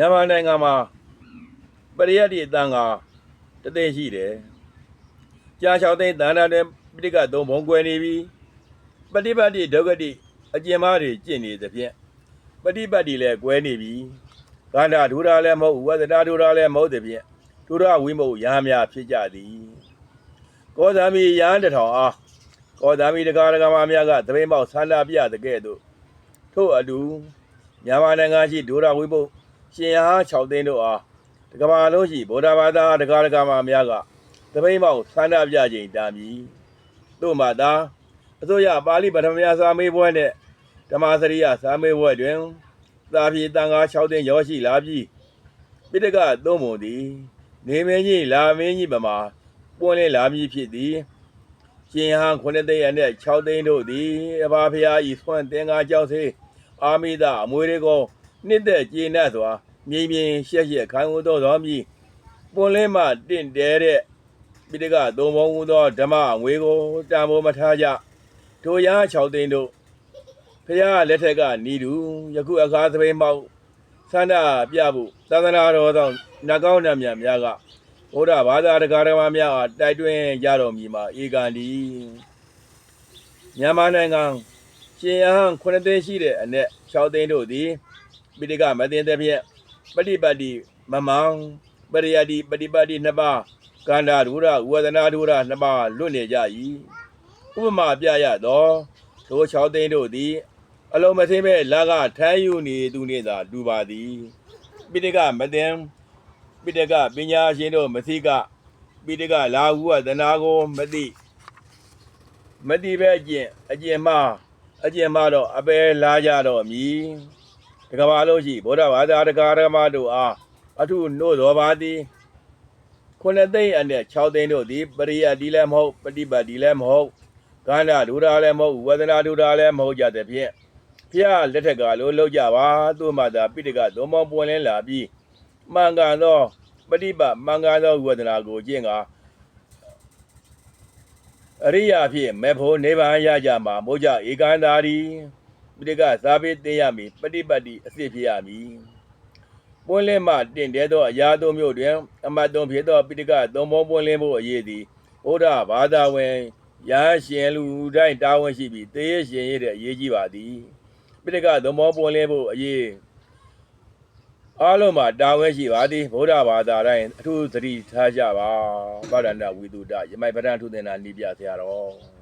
မြန်မာနိုင်ငံမှာပရိယတ်ဒီအတန်ကတသိန်းရှိတယ်ကြာ၆သိန်းတန်တာတဲ့ပိဋကသုံးဘုံကွယ်နေပြီပฏิပတ်တိဒုက္ခတိအကျဉ်းမားတွေကျင့်နေသဖြင့်ပฏิပတ်တိလည်းကွယ်နေပြီဂန္ဓာဒုရာလည်းမဟုတ်ဝဇ္ဇတာဒုရာလည်းမဟုတ်သဖြင့်ဒုရဝိမုတ်ရာများဖြစ်ကြသည်ကောသမိရဟန်းတစ်ထောင်အားကောသမိတကားတကားမများကသပိမောက်ဆန္ဒပြတဲ့ကဲ့သို့ထို့အတူမြန်မာနိုင်ငံရှိဒုရဝိမုတ် ရှင်ဟာ6သိန်းတို့အားတကဘာလုံးရှိဗုဒ္ဓဘာသာတကားတကားမှာများကတပိမောက်ဆန္ဒပြခြင်းတာမည်တို့မှသာအစိုးရပါဠိပထမယစာမေးပွဲနှင့်ဓမ္မစရိယစာမေးပွဲတွင်သာပြေတန်ခါ6သိန်းရောရှိလာပြီးပိဋကသုံးပုံသည် နေမင်းကြီးလာမင်းကြီးပမာပွင့်လင်းလာမည်ဖြစ်သည်ရှင်ဟန်9သိန်းအနက်6သိန်းတို့သည်အဘာဖရာဤဆွမ်းသင်္ကာကြောက်စေအာမိဒအမွေတွေကိုနှစ်သက်ကျေနပ်စွာ မြေပြင်ရှက်ရှက်ခိုင်ဝသောသောမြည်ပွန်လင်းမှတင့်တဲတဲ့ပိဋကသုံးဘုံဟူသောဓမ္မငွေကိုတန်ဖိုးမထားကြထိုရာ6သိန်းတို့ဖရာလက်ထက်ကနီးတူယခုအခါသပိန်မောက်ဆန္ဒပြဖို့သန္တနာတော်သောနတ်ကောင်းနတ်မြတ်များကဘုရားဘာသာတရားဓမ္မများအားတိုက်တွန်းကြတော်မူမှာဧကန်ဒီမြန်မာနိုင်ငံရှင်ယဟန်9သိန်းရှိတဲ့အနက်6သိန်းတို့သည်ပိဋကမသိတဲ့ဖြင့် ပฏิပတ်တိမမောင်ပရိယတိပฏิပတ်တိနှစ်ပါးကန္တာဒုရဝေဒနာဒုရနှစ်ပါးလွတ်နေကြ၏ဥပမာပြရသောထို6သိန်းတို့သည် အလုံးမသိမဲ့လာကထမ်းယူနေသူနှင့်သာလူပါသည်ပိဋကမသိပိဋကပညာရှင်တို့မသိကပိဋကလာဟုဝဒနာကိုမသိမသိပဲအကျင့်အကျင့်မှားအကျင့်မှားတော့အပေလာကြတော့မည် တကဘာလို့ရှိဗုဒ္ဓဘာသာတရားဓမ္မတို့အားအထုနို့တော်ပါသည်ခုနှစ်သိန်းအနဲ့6သိန်းတို့သည်ပရိယတိလည်းမဟုတ်ပฏิပတ်တိလည်းမဟုတ်ကန္ဓာဒုရာလည်းမဟုတ်ဝဒနာဒုရာလည်းမဟုတ်ကြတဲ့ဖြင့်ဖျားလက်ထက်ကလို့လောက်ကြပါသူ့မှာသာပိဋကသုံးပေါင်းပွင့်လင်းလာပြီးမှန်ကန်သောပฏิပတ်မှန်ကန်သောဝဒနာကိုကျင့်ကအရိယာဖြင့်မေဖို့နိဗ္ဗာန်ရကြမှာမို့ကြဧကန်တာရီ ပိဋကဇာပိတင်ရမည်ပฏิပတ်တိအစစ်ဖြစ်ရမည်ပွင့်လင်းမှတင့်တဲ့သောအရာသုံးမျိုးတွင် အမတ်သုံးဖြစ်သောပိဋကသုံးပုံပွင့်လင်းဖို့အရေးသည်ဘုရားဘာသာဝင်ရဟန်းရှင်လူတိုင်းတာဝန်ရှိပြီးသေရရှင်ရတဲ့အရေးကြီးပါသည်ပိဋကသုံးပုံပွင့်လင်းဖို့အရေးအားလုံးမှာတာဝန်ရှိပါသည်ဗုဒ္ဓဘာသာတိုင်းအထူးသတိထားကြပါဗဒန္တဝိတုဒယမိုင်ပဒံထုသင်္နာနိပြဆရာတော်